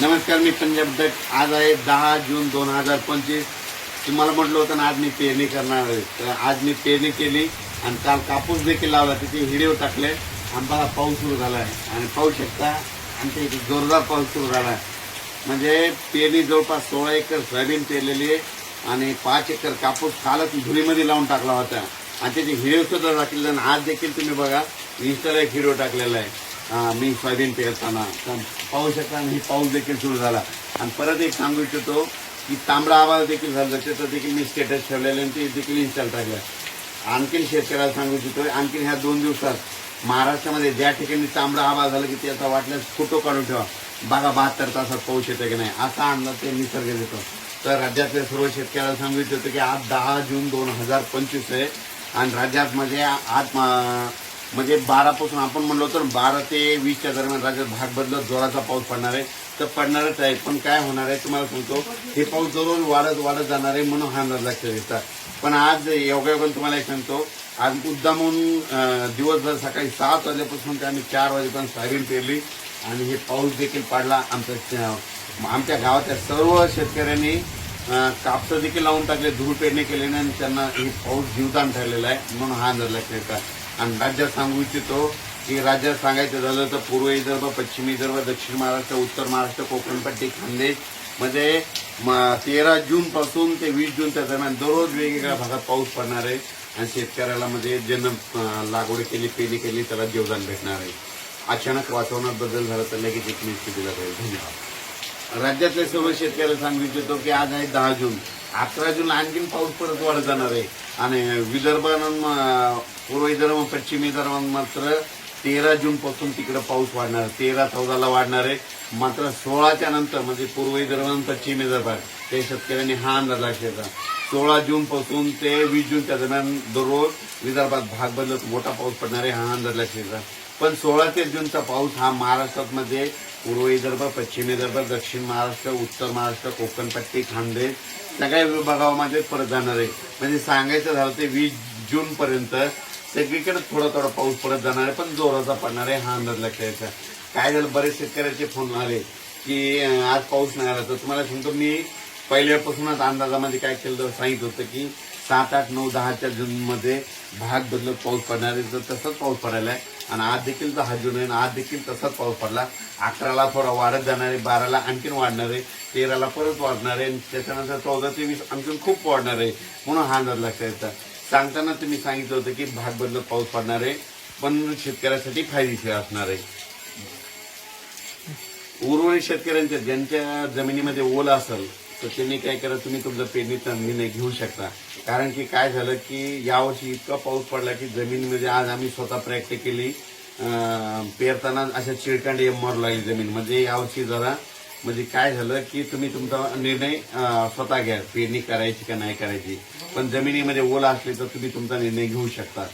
नमस्कार मी पंजाब दत्त. आज आहे दहा जून दोन हजार पंचवीस. तुम्हाला म्हटलं होतं ना आज मी पेरणी करणार आहे. तर आज मी पेरणी केली आणि काल कापूस देखील लावला. तिथे व्हिडिओ टाकले. आंबा पाऊस सुरू झाला आहे. आणि पाहू शकता आमच्या इथे जोरदार पाऊस सुरू झाला आहे. म्हणजे पेरणी जवळपास सोळा एकर सोयाबीन पेरलेली आहे. आणि पाच एकर कापूस कालच धुळीमध्ये लावून टाकला होता. आणि त्याचे व्हिडिओ सुद्धा आणि आज देखील तुम्ही बघा इंस्टाला एक व्हिडिओ टाकलेला आहे. मी सोयाबीन पेरताना तर पाहू शकता आणि ही पाऊस देखील सुरू झाला. आणि परत एक सांगू इच्छितो की तांबडा आवाज देखील झाला. त्याचं देखील मी स्टेटस ठेवलेलं आणि ते देखील इन्स्टॉल टाकलं आणखीन शेतकऱ्याला सांगू इच्छितो आणखीन ह्या दोन दिवसात महाराष्ट्रामध्ये ज्या ठिकाणी तांबडा आवाज झाला की त्याचा वाटल्यास फोटो काढून ठेवा. बघा बहात्तर तासात पाऊस येतो की नाही असा अंदाज ते निसर्ग देतो. तर राज्यातल्या सर्व शेतकऱ्याला सांगू इच्छितो की आज दहा जून दोन हजार पंचवीस आहे. आणि राज्यात म्हणजे आज म्हणजे बारापासून आपण म्हणलो तर बारा ते वीसच्या दरम्यान राज्यात भाग बदलत जोराचा पाऊस पडणार आहे. तर पडणारच आहे. पण काय होणार आहे तुम्हाला सांगतो हे पाऊस दररोज वाढत वाढत जाणार आहे म्हणून हा अंदाज लक्षात येतात. पण आज योगायोगाने तुम्हाला एक सांगतो आज मुद्दामून दिवसभर सकाळी सात वाजेपासून ते आम्ही चार वाजेपर्यंत सोयाबीन पेरली आणि हे पाऊस देखील पडला. आमच्या आमच्या गावातल्या सर्व शेतकऱ्यांनी कापसं देखील लावून टाकले धूळ पेरणी केल्याने आणि त्यांना हे पाऊस जीवदान ठरलेला आहे म्हणून हा अंदाज लक्षात येतात. आणि राज्यात सांगू इच्छितो की राज्यात सांगायचं झालं तर पूर्व विदर्भ पश्चिम विदर्भ दक्षिण महाराष्ट्र उत्तर महाराष्ट्र कोकणपट्टी खानदेश. मध्ये म्हणजे तेरा जून पासून ते वीस जूनच्या दरम्यान दररोज वेगवेगळ्या भागात पाऊस पडणार आहे. आणि शेतकऱ्याला म्हणजे ज्यांना लागवड केली पेरणी केली त्याला जीवदान भेटणार आहे. अचानक वातावरणात बदल झाला तर लगेच एक मिनिट दिला पाहिजे धन्यवाद. राज्यातल्या सर्व शेतकऱ्याला सांगू इच्छितो की आज आहे दहा जून. अकरा जून आणखीन पाऊस परत वाढत जाणार आहे. आणि विदर्भानं पूर्व विदर्भ पश्चिम विदर्भात मात्र तेरा जून पासून तिकडे पाऊस वाढणार. तेरा चौदाला वाढणार आहे. मात्र सोळाच्या नंतर म्हणजे पूर्व विदर्भ पश्चिम विदर्भात ते शेतकऱ्यांनी हा अंदाज लक्षात सोळा जून पासून ते वीस जूनच्या दरम्यान दररोज विदर्भात भाग बदलत मोठा पाऊस पडणार आहे हा अंदाज लक्षात पण सोळा ते जूनचा पाऊस हा महाराष्ट्रात मध्ये पूर्व विदर्भ पश्चिम विदर्भ दक्षिण महाराष्ट्र उत्तर महाराष्ट्र कोकणपट्टी खानदेश सगळ्या विभागामध्ये परत जाणार आहे. म्हणजे सांगायचं झालं ते वीस जून पर्यंत सगळीकडे थोडा थोडा पाऊस पडत जाणार आहे पण जोराचा पडणार आहे हा अंदाज लक्षात यायचा काय झालं बरेच शेतकऱ्याचे फोन आले की आज पाऊस नाही आला. तर तुम्हाला सांगतो मी पहिल्यापासूनच अंदाजामध्ये काय केलं होतं, सांगितलं होतं की सात आठ नऊ दहाच्या जूनमध्ये भाग बदलत पाऊस पडणार आहे. तर तसंच पाऊस पडायला आहे. आणि आज देखील दहा जून आहे आणि आज देखील तसाच पाऊस पडला. अकराला थोडा वाढत जाणार आहे बाराला आणखीन वाढणार आहे तेराला परत वाढणार आहे आणि त्याच्यानंतर चौदा ते वीस आणखीन खूप वाढणार आहे म्हणून हा अंदाज लक्षात येतात सांगताना तुम्ही सांगितलं होतं की भाग बदलत पाऊस पडणार आहे पण शेतकऱ्यासाठी फायदेशीर असणार आहे. उर्वरित शेतकऱ्यांच्या ज्यांच्या जमिनीमध्ये ओल असेल तर त्यांनी काय करा तुम्ही तुमचा पेरणीचा निर्णय घेऊ शकता. कारण की काय झालं की यावर्षी इतका पाऊस पडला की जमिनीमध्ये आज आम्ही स्वतः प्रयत्न केली पेरताना अशा चिळकांडी मारू लागली जमीन. म्हणजे यावर्षी जरा म्हणजे काय झालं की तुम्ही तुमचा निर्णय स्वतः घ्या. पेरणी करायची का नाही करायची. पण जमिनीमध्ये ओल असली तर तुम्ही तुमचा निर्णय घेऊ शकता.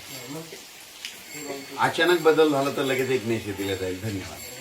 अचानक बदल झाला तर लगेच एक मेसेज दिला जाईल. धन्यवाद.